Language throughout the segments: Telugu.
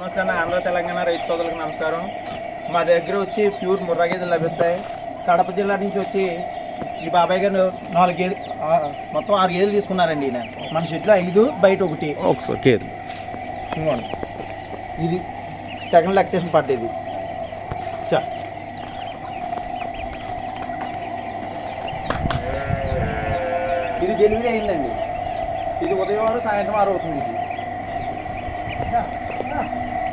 నమస్తే అన్న. ఆంధ్ర తెలంగాణ రైతు సోదరులకు నమస్కారం. మా దగ్గర వచ్చి ప్యూర్ ముర్రా గేదెలు లభిస్తాయి. కడప జిల్లా నుంచి వచ్చి ఈ బాబాయ్ గారు నాలుగు గేదెలు ఆ, మొత్తం ఆరు గేదెలు తీసుకున్నారండి ఈయన. మన చెట్లు ఐదు బయట ఒకటి. ఇంకోండి. ఇది సెకండ్ లెక్టేషన్ పడ్డది చా. ఇది డెలివరీ అయిందండి. ఇది ఉదయం సాయంత్రం ఆరు అవుతుంది ఇది.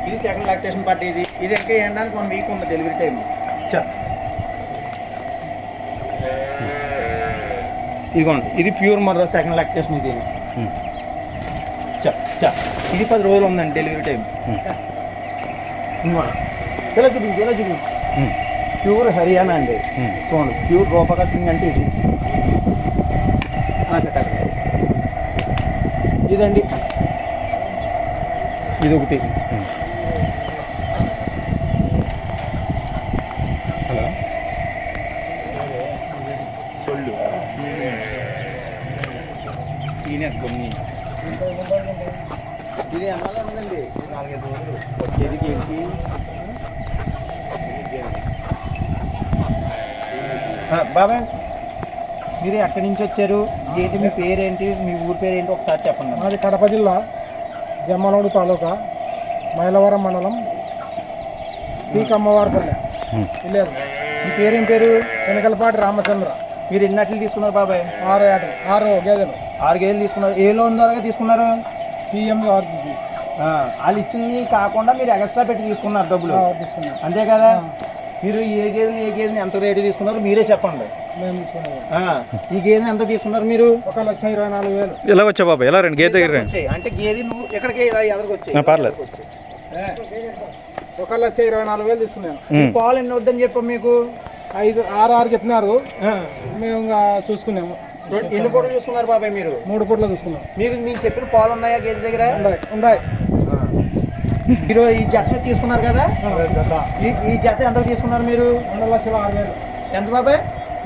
ఇది సెకండ్ లాక్టేషన్ పార్టీ ఇది ఇది ఇంకా ఏండానికి వన్ వీక్ ఉంది డెలివరీ టైం చా. ఇదిగోండి ఇది ప్యూర్ మర్ర సెకండ్ లాక్టేషన్ ఇది. చా చా. ఇది పది రోజులు ఉందండి డెలివరీ టైం ఇలా చూపించి ఇలా చూపించి. ప్యూర్ హర్యానా అండి. చూడండి ప్యూర్ రూపక సింగ్ అంటే ఇది. ఇదండి. ఇది ఒకటి హలో. సొల్లు. ఈయన గమ్మి ఇది ఎన్నాళ్ళు ఉందండి? నాలుగైదు రోజులు. వచ్చేది ఏంటి బాబాయ్ మీరు ఎక్కడి నుంచి వచ్చారు? ఏంటి మీ పేరేంటి? మీ ఊరి పేరేంటి? ఒకసారి చెప్పండి. మాది కడప జిల్లా. జమ్మలోడు తాలూకా మైలవరం మండలం పీక్ అమ్మవారిపల్లె విలేజ్ మీ పేరేం పేరు? వెనకలపాటి రామచంద్ర. మీరు ఎన్ని అట్లు తీసుకున్నారు బాబాయ్? ఆరు ఏటలు. ఆరు గేదెలు. ఆరు గేదెలు తీసుకున్నారు. ఏ లోన్ ద్వారా తీసుకున్నారు? పిఎం ఆర్జీజీ. వాళ్ళు ఇచ్చినవి కాకుండా మీరు ఎక్స్ట్రా పెట్టి తీసుకున్నారు డబ్బులు. తీసుకున్నాం అంతే కదా? మీరు ఏ గేదెని ఏ గేదెని ఎంత రేటు తీసుకున్నారు మీరే చెప్పండి. ఈ గేదెని ఎంత తీసుకున్నారు మీరు? ఒక లక్ష ఇరవై నాలుగు వేలు. ఎలా వచ్చా బాబా? ఎలా రండి గేట్ దగ్గర అంటే గేదె నువ్వు ఎక్కడికి ఎదరికి వచ్చాయి ఆ, పర్లేదు. ఒక లక్ష ఇరవై నాలుగు వేలు తీసుకున్నాను. పాలు ఎన్ని వద్దని చెప్పాం మీకు? ఐదు ఆరు ఆరు చెప్పినారు. మేము ఇంకా చూసుకున్నాము. ఎన్ని పూటలు చూసుకున్నారు బాబాయ్ మీరు? మూడు పూట్ల చూసుకున్నాం. మీకు మీకు చెప్పిన పాలు ఉన్నాయా గేదె దగ్గర? ఉన్నాయి ఉన్నాయి. మీరు ఈ జత తీసుకున్నారు కదా? ఈ ఈ జత ఎంత తీసుకున్నారు మీరు? రెండు లక్షల ఆరు వేలు. ఎంత బాబాయ్?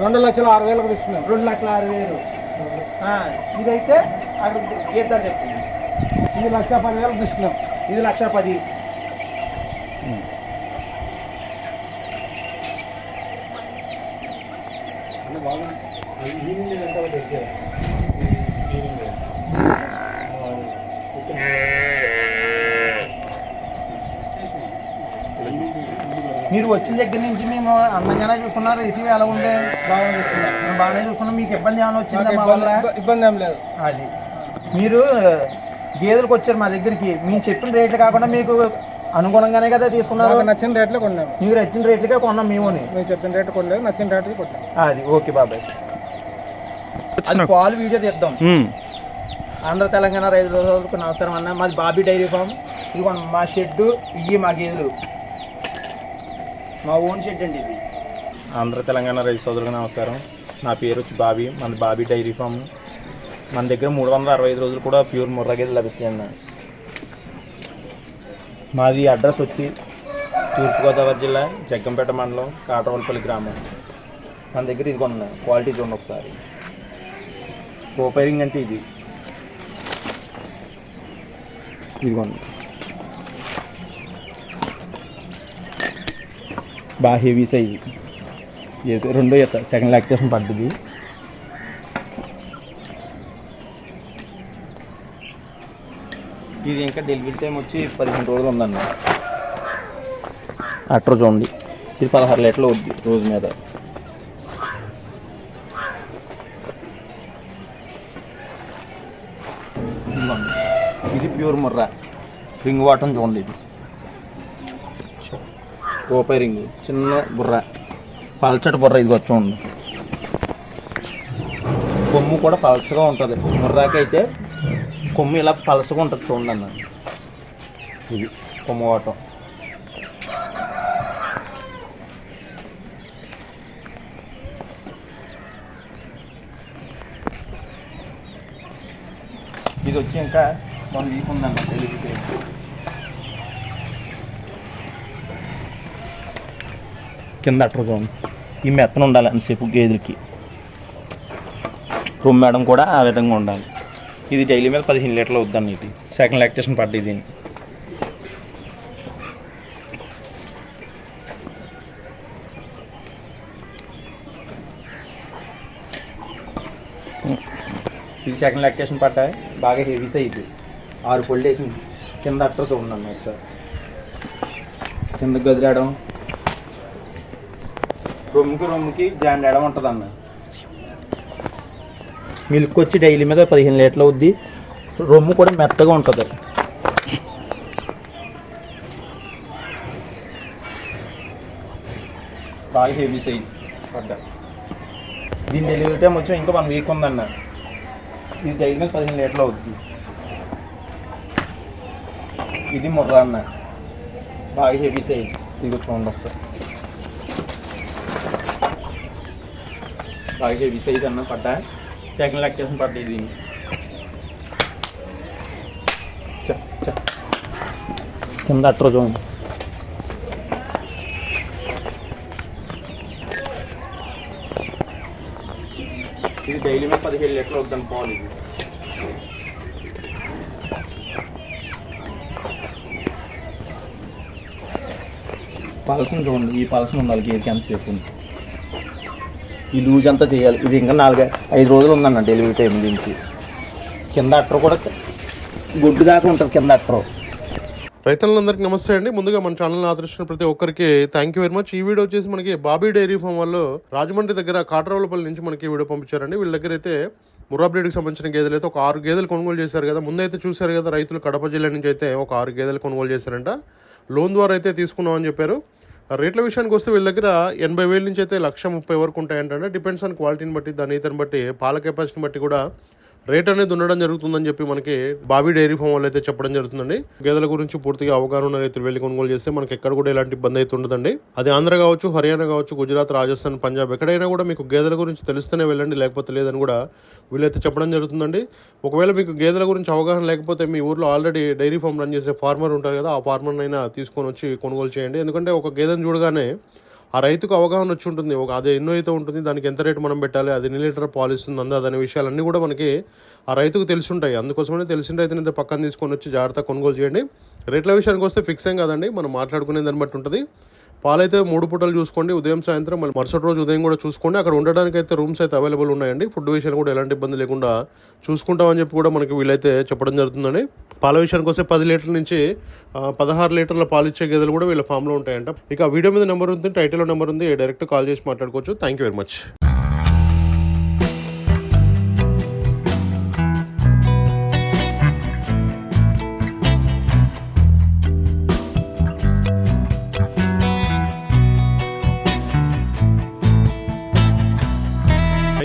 రెండు లక్షల ఆరు వేలకు తీసుకున్నాం. రెండు లక్షల ఆరు వేలు. ఇదైతే అక్కడ గీత చెప్తుంది ఇది లక్ష పది వేలకు తీసుకున్నాం. ఇది లక్ష పది. మీరు వచ్చిన దగ్గర నుంచి మేము అందంగానే చూసుకున్నారు రిసీవ్ ఎలా ఉండే? బాగా చూసుకున్నాం మేము బాగానే చూసుకున్నాం మీకు ఇబ్బంది ఏమైనా వచ్చిందా మా వల్ల? ఇబ్బంది ఏం లేదు. అది. మీరు గేదెలకు వచ్చారు మా దగ్గరికి. మేము చెప్పిన రేట్లు కాకుండా మీకు అనుగుణంగానే కదా తీసుకున్నారు. నాకు నచ్చిన రేట్లో కొన్నాము మీరు వచ్చిన రేట్లుగా కొన్నాం మేముని. మీరు చెప్పిన రేటు కొనలేదు. నచ్చిన రేటుకి కొట్టాము అది. ఓకే బాబాయ్. అది పాలు వీడియో తీద్దాం. ఆంధ్ర తెలంగాణ రైతులకు నమస్కారం అన్న. మాది బాబీ డైరీ ఫామ్. ఇది మా షెడ్ ఇవి మా గేదెలు. మా ఓన్ షెడ్ అండి ఇది. ఆంధ్ర తెలంగాణ రైతు సోదరులకు నమస్కారం. నా పేరు వచ్చి బాబీ. మన బాబీ డైరీ ఫామ్. మన దగ్గర మూడు వందల అరవై ఐదు రోజులు కూడా ప్యూర్ ముర్రా గేదెలు లభిస్తాయన్న మాది అడ్రస్ వచ్చి తూర్పుగోదావరి జిల్లా జగ్గంపేట మండలం కాటవలపల్లి గ్రామం. మన దగ్గర ఇది కొన్న క్వాలిటీ చూడండి ఒకసారి. కోపైరింగ్ అంటే ఇది. ఇదిగోండి బాగా హెవీ సైజు రెండో ఈత సెకండ్ లాక్టేషన్ పడ్డది. ఇది ఇంకా డెలివరీ టైం వచ్చి పదిహేను రోజులు ఉందన్న అట్ర చూడండి. ఇది పదహారు లీటర్లు వద్ది రోజు మీద. ఇది ప్యూర్ ముర్రా. రింగ్ వాటం చూడండి ఇది. రూపాయి రింగ్ చిన్న బుర్ర పల్చటి బుర్ర ఇది చూడండి. కొమ్ము కూడా పలచగా ఉంటుంది. ముర్రాకైతే అయితే కొమ్ము ఇలా పలసగా ఉంటుంది చూడండి అన్న. ఇది కొమ్ము వాటం. ఇది వచ్చి ఇంకా వన్ వీక్ ఉందన్న కింద అట్టరు చూడండి ఈ మెత్తన ఉండాలి అంతసేపు గేదెలకి. రూమ్ మేడం కూడా ఆ విధంగా ఉండాలి. ఇది డైలీ మీద పదిహేను లీటర్లు అవుతుందండి ఇది. సెకండ్ లాక్టేషన్ పడ్డది దీన్ని ఇది సెకండ్ లాక్టేషన్ పడ్డా బాగా హెవీ సైజు. ఆరు పొళ్ళు కింద అట్టర్ చూడండి అమ్మ ఒకసారి కింద గదిరాడం రొమ్ముకి రొమ్ముకి జాండ్ ఎడం ఉంటుంది అన్న మిల్క్ వచ్చి డైలీ మీద పదిహేను లీటర్లు అవుద్ది. రొమ్ము కూడా మెత్తగా ఉంటుంది. బాగా హెవీ సైజ్ పడ్డా. దీని డెలివరీ టైం వచ్చి ఇంకా వన్ వీక్ ఉందన్న. ఇది డైలీ మీద పదిహేను లీటర్లు అవుద్ది. ఇది ముర్రా అన్న బాగా హెవీ సైజ్. ఇది చూడండి ఒకసారి. బాగా హెవీ సైజ్ అన్న పడ్డా సెకండ్ లాక్టేషన్ పడ్డా ఇది. చ, చ. కింద అట్ర చూడండి ఇది డైలీ మీద పదిహేడు లీటర్లు అవుతుంది పాలు ఇది. పలసన చూడండి ఈ పలసన ఉండాలి గేదెకి ఎంతసేపు ఉంది. ఈ లూజ్ అంతా చేయాలి. ఇది ఇంకా నాలుగు ఐదు రోజులు ఉందన్న డెలివరీ టైం దీనికి. కింద అట్టర్ కూడా గుడ్డు దాకా ఉంటుంది కింద అట్టర్ రైతులందరికీ నమస్తే అండి. ముందుగా మన ఛానల్ని ఆదరిస్తున్న ప్రతి ఒక్కరికి థ్యాంక్ యూ వెరీ మచ్ ఈ వీడియో వచ్చేసి మనకి బాబీ డైరీ ఫామ్ వాళ్ళు రాజమండ్రి దగ్గర కాటరావులపల్లి నుంచి మనకి వీడియో పంపించారండి. వీళ్ళ దగ్గర అయితే ముర్రా బ్రీడ్కి సంబంధించిన గేదెలు అయితే ఒక ఆరు గేదెలు కొనుగోలు చేశారు కదా. ముందైతే చూశారు కదా రైతులు కడప జిల్లా నుంచి అయితే ఒక ఆరు గేదెలు కొనుగోలు చేశారంట. లోన్ ద్వారా అయితే తీసుకున్నామని చెప్పారు. రేట్ల విషయానికి వస్తే వీళ్ళ దగ్గర ఎనభై వేల నుంచి అయితే లక్ష ముప్పై వరకు ఉంటాయంటే డిపెండ్స్ ఆన్ క్వాలిటీని బట్టి దాని ఈతని బట్టి పాల కెపాసిటీని బట్టి కూడా రేట్ అనేది ఉండడం జరుగుతుందని చెప్పి మనకి బాబీ డైరీ ఫామ్ వాళ్ళు అయితే చెప్పడం జరుగుతుందండి. గేదెల గురించి పూర్తిగా అవగాహన ఉన్న రైతులు వెళ్ళి కొనుగోలు చేస్తే మనకి ఎక్కడ కూడా ఎలాంటి ఇబ్బంది అయితే ఉండదండి. అది ఆంధ్ర కావచ్చు హర్యానా కావచ్చు గుజరాత్ రాజస్థాన్ పంజాబ్ ఎక్కడైనా కూడా మీకు గేదెల గురించి తెలిస్తేనే వెళ్ళండి లేకపోతే లేదని కూడా వీళ్ళైతే చెప్పడం జరుగుతుందండి. ఒకవేళ మీకు గేదెల గురించి అవగాహన లేకపోతే మీ ఊర్లో ఆల్రెడీ డైరీ ఫామ్ రన్ చేసే ఫార్మర్ ఉంటారు కదా ఆ ఫార్మర్ అయినా తీసుకొని వచ్చి కొనుగోలు చేయండి. ఎందుకంటే ఒక గేదెను చూడగానే ఆ రైతుకు అవగాహన వచ్చి ఉంటుంది. ఒక అది ఎన్నో అయితే ఉంటుంది దానికి ఎంత రేటు మనం పెట్టాలి అది ఎన్ని లీటర్ పాలు ఇస్తుంది అందా అనే విషయాలన్నీ కూడా మనకి ఆ రైతుకు తెలిసి ఉంటాయి అందుకోసమనే తెలిసిన రైతుని పక్కన తీసుకొని వచ్చి జాగ్రత్తగా కొనుగోలు చేయండి. రేట్ల విషయానికి వస్తే ఫిక్స్ ఏం కాదండి. మనం మాట్లాడుకునే దాన్ని బట్టి ఉంటుంది. పాలైతే మూడు పూటలు చూసుకోండి ఉదయం సాయంత్రం మళ్ళీ మరుసటి రోజు ఉదయం కూడా చూసుకోండి. అక్కడ ఉండడానికి అయితే రూమ్స్ అయితే అవైలబుల్ ఉన్నాయండి. ఫుడ్ విషయాలు కూడా ఎలాంటి ఇబ్బంది లేకుండా చూసుకుంటామని చెప్పి కూడా మనకి వీళ్ళైతే చెప్పడం జరుగుతుందండి. పాల విషయానికి వస్తే పది లీటర్ల నుంచి పదహారు లీటర్ల పాలు ఇచ్చే గేదెలు కూడా వీళ్ళ ఫామ్లో ఉంటాయంట. ఇక వీడియో మీద నెంబర్ ఉంది టైటిల్లో నెంబర్ ఉంది డైరెక్ట్ కాల్ చేసి మాట్లాడుకోవచ్చు. Thank you very much